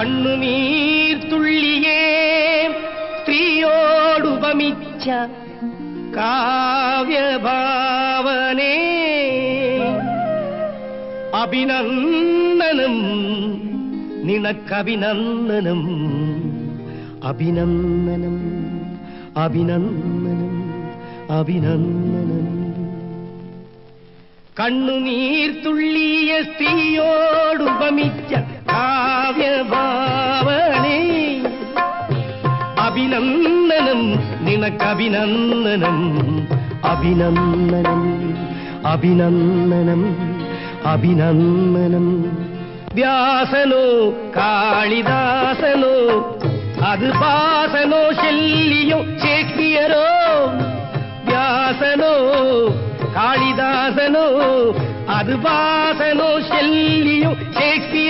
കണ്ണുനീർ തുള്ളിയേ സ്ത്രീയോടുപമിച്ച കാവ്യഭാവനേ. അഭിനന്ദനം നിനക്കഭിനന്ദനം അഭിനന്ദനം അഭിനന്ദനം അഭിനന്ദനം. കണ്ണുനീർ തുള്ളിയ അഭിനന്ദനം നിനക്കഭിനന്ദനം. അഭിനന്ദനം അഭിനന്ദനം അഭിനന്ദനം. വ്യാസനോ കാളിദാസനോ അത് പാസനോ ശല്യോ ഷേക്സ്പിയറോ വ്യാസനോ കാളിദാസനോ അത് പാസനോ ശല്യോ ഷേക്സ്പിയറോ